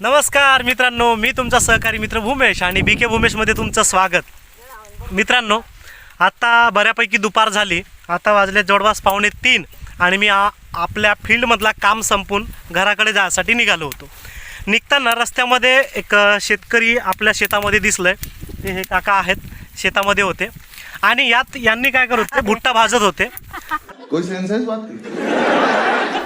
नमस्कार मित्रांनो मी तुमचा सहकारी मित्र भूमेश आणि बी के भूमेशमध्ये तुमचं स्वागत. मित्रांनो आता बऱ्यापैकी दुपार झाली. आता वाजले जवळपास पावणे तीन आणि मी आ आपल्या फील्डमधला काम संपून घराकडे जायसाठी निघालो होतो. निघताना रस्त्यामध्ये एक शेतकरी आपल्या शेतामध्ये दिसलंय. ते हे काका आहेत शेतामध्ये होते. आणि यात यांनी काय करत होते? भुट्टा भाजत होते.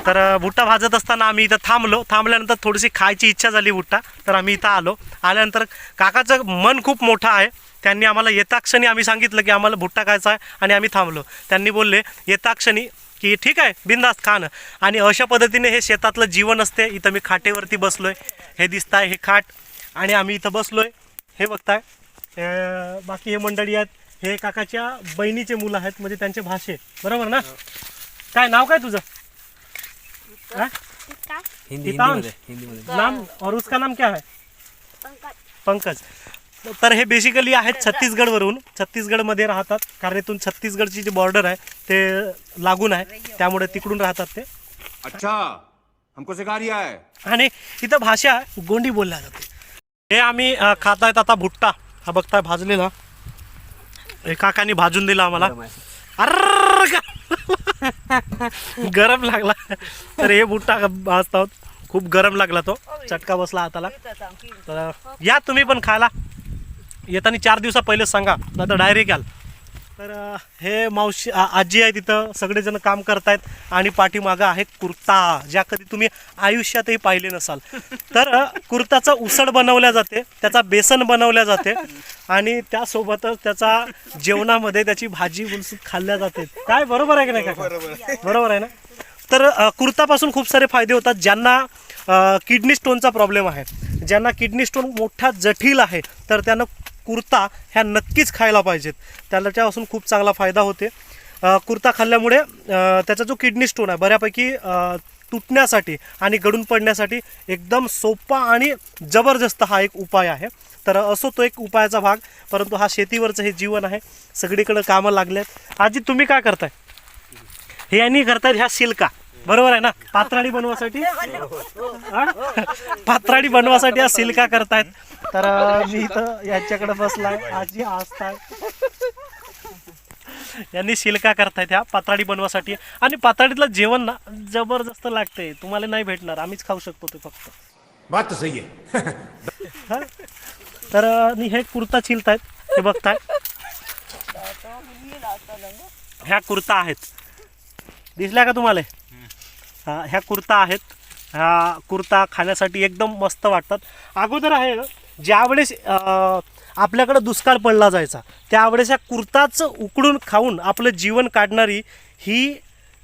है तर भुट्टा भाजत असताना आम्ही इथं थांबलो. थांबल्यानंतर थोडीशी खायची इच्छा झाली भुट्टा तर आम्ही इथं आलो. आल्यानंतर काकाचं मन खूप मोठं आहे. त्यांनी आम्हाला येता क्षणी आम्ही सांगितलं की आम्हाला भुट्टा खायचा आहे आणि आम्ही थांबलो. त्यांनी बोलले येता क्षणी की ठीक आहे बिंदास्त खाणं आणि अशा पद्धतीने हे शेतातलं जीवन असते. इथं मी खाटेवरती बसलोय. हे दिसताय हे खाट. आणि आम्ही इथं बसलोय. हे बघताय. बाकी हे मंडळी आहेत. हे काकाच्या बहिणीचे मुलं आहेत. म्हणजे त्यांचे भाषे बरोबर ना? काय नाव काय तुझं? हाँ? हिंदी? हिंदी मध्ये हिंदी मध्ये नाम और उसका नाम क्या है? पंकज। तर हे बेसिकली आहेत छत्तीसगडवरून. छत्तीसगडमध्ये राहतात. कारण इथून छत्तीसगडची जी बॉर्डर आहे ते लागून आहे. त्यामुळे तिकडून राहतात ते. अच्छा. हमको सिखा रिया है. आणि इथं भाषा गोंडी बोलल्या जाते. हे आम्ही अं, खातायत आता भुट्टा. हा बघताय भाजलेला. हे काकांनी भाजून दिला आम्हाला. गरम आहे. गरम लागला. तर हे भुट्टा भाजत खूप गरम लागला तो. चटका बसला हाताला. तर या तुम्ही पण खायला. येताना चार दिवसा पहिलेच सांगा नाही तर डायरेक्ट याल. तर हे मावशी आजी आहे तिथं. सगळेजण काम करतायत आणि पाठीमागं आहे कुर्ता ज्या कधी तुम्ही आयुष्यातही पाहिले नसाल. तर कुर्ताचं उसळ बनवल्या जाते त्याचा बेसन बनवल्या जाते आणि त्यासोबतच त्याचा जेवणामध्ये त्याची भाजी बुलसून खाल्ल्या जाते. काय? बरोबर आहे की नाही काका? बरोबर. आहे ना? तर कुर्तापासून खूप सारे फायदे होतात ज्यांना किडनी स्टोनचा प्रॉब्लेम आहे. ज्यांना किडनी स्टोन मोठा जटिल आहे तर त्यांना कुर्ता ह्या नक्कीच खायला पाहिजेत. त्याच्यापासून खूप चांगला फायदा होते. कुर्ता खाल्ल्यामुळे त्याचा जो किडनी स्टोन आहे बऱ्यापैकी तुटण्यासाठी आणि गळून पडण्यासाठी एकदम सोपा आणि जबरदस्त हा एक उपाय आहे. तर असो तो एक उपायाचा भाग परंतु हा शेतीवरचं हे जीवन आहे. सगळीकडं कामं लागल्यात आजी तुम्ही काय करताय? हे यांनी करतायत ह्या सिल्का. बरोबर आहे ना? पात्राडी बनवासाठी? पात्राडी बनवासाठी हा सिल्का करतायत. तर मी इथं यांच्याकडे बसलाय. आजी असताय यांनी शिल्का करतायत ह्या पात्राडी बनवासाठी. आणि पात्राडीतलं जेवण ना जबरदस्त लागतंय. तुम्हाला नाही भेटणार. आम्हीच खाऊ शकतो ते फक्त. बात तो सही है हा? तर आणि हे कुर्ता छिलतायत हे बघताय. ह्या कुर्ता आहेत. दिसल्या का तुम्हाला? हा ह्या कुर्ता आहेत. ह्या कुर्ता खाण्यासाठी एकदम मस्त वाटतात. अगोदर आहे ना ज्यावेळेस आपल्याकडं दुष्काळ पडला जायचा त्यावेळेस ह्या कुर्ताच उकडून खाऊन आपलं जीवन काढणारी ही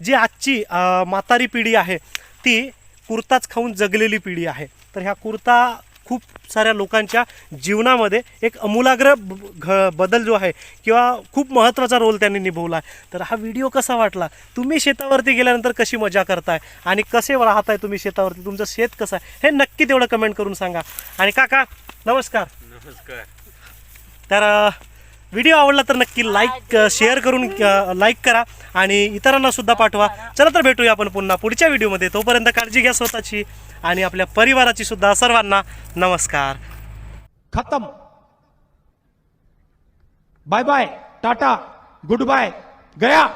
जी आजची म्हातारी पिढी आहे ती कुर्ताच खाऊन जगलेली पिढी आहे. तर ह्या कुर्ता खूप साऱ्या लोकांच्या जीवनामध्ये एक अमूलाग्र घ बदल जो आहे किंवा खूप महत्त्वाचा रोल त्यांनी निभवला आहे. तर हा व्हिडिओ कसा वाटला? तुम्ही शेतावरती गेल्यानंतर कशी मजा करताय? आणि कसे राहताय तुम्ही शेतावरती? तुमचं शेत कसं आहे? हे नक्की तेवढं कमेंट करून सांगा. आणि काका नमस्कार. नमस्कार. तर व्हिडिओ आवडला तर नक्की लाईक शेअर करून लाईक करा. आणि इतरांना सुद्धा पाठवा. चला तर भेटूया आपण पुन्हा पुढच्या व्हिडिओमध्ये. तोपर्यंत काळजी घ्या स्वतःची आणि आपल्या परिवाराची सुद्धा. सर्वांना नमस्कार. खत्म. Bye bye tata good bye गया.